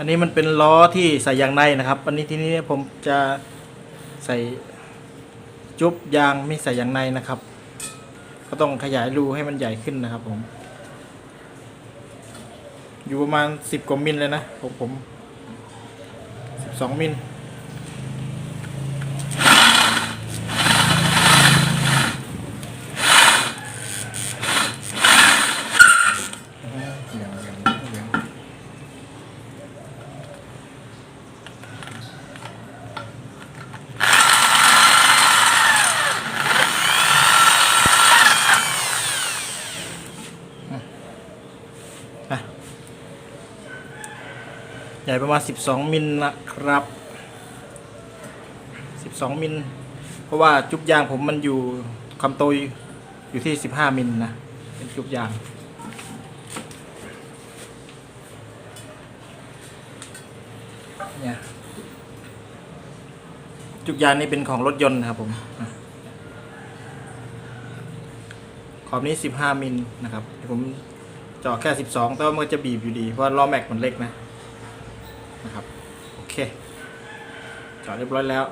อันนี้มันเป็นล้อที่ใส่ยางในนะครับ อันนี้ที่นี้ผมจะใส่จุบยางไม่ใส่ยางในนะครับ ก็ต้องขยายรูให้มันใหญ่ขึ้นนะครับ ผม อยู่ประมาณสิบกว่ามิลเลยนะของผมสิบสองมิล นะใหญ่ประมาณ 12 มิลนะครับ 12 มิล เพราะว่าจุบยางผมมันอยู่คำโตยอยู่ที่ 15 มิลนะ เป็นจุบยางเนี่ยจุกยางนี่เป็นของรถยนต์นะครับผม ขอบนี้ 15 มิลนะครับผมเจาะแค่ 12 แต่ว่ามันจะบีบอยู่ดี เพราะล้อแม็กมันเล็กนะ นะครับ โอเคจอดเรียบร้อยแล้ว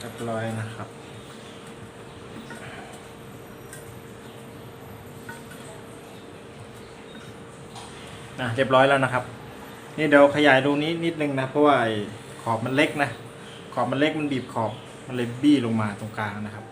เรียบร้อยนะครับนะเรียบร้อยแล้วนะครับ นี่เดี๋ยวขยายดูนี้นิดนึงนะ เพราะว่าขอบมันเล็กนะ ขอบมันเล็กมันบีบขอบ มันเลยบี้ลงมาตรงกลางนะครับ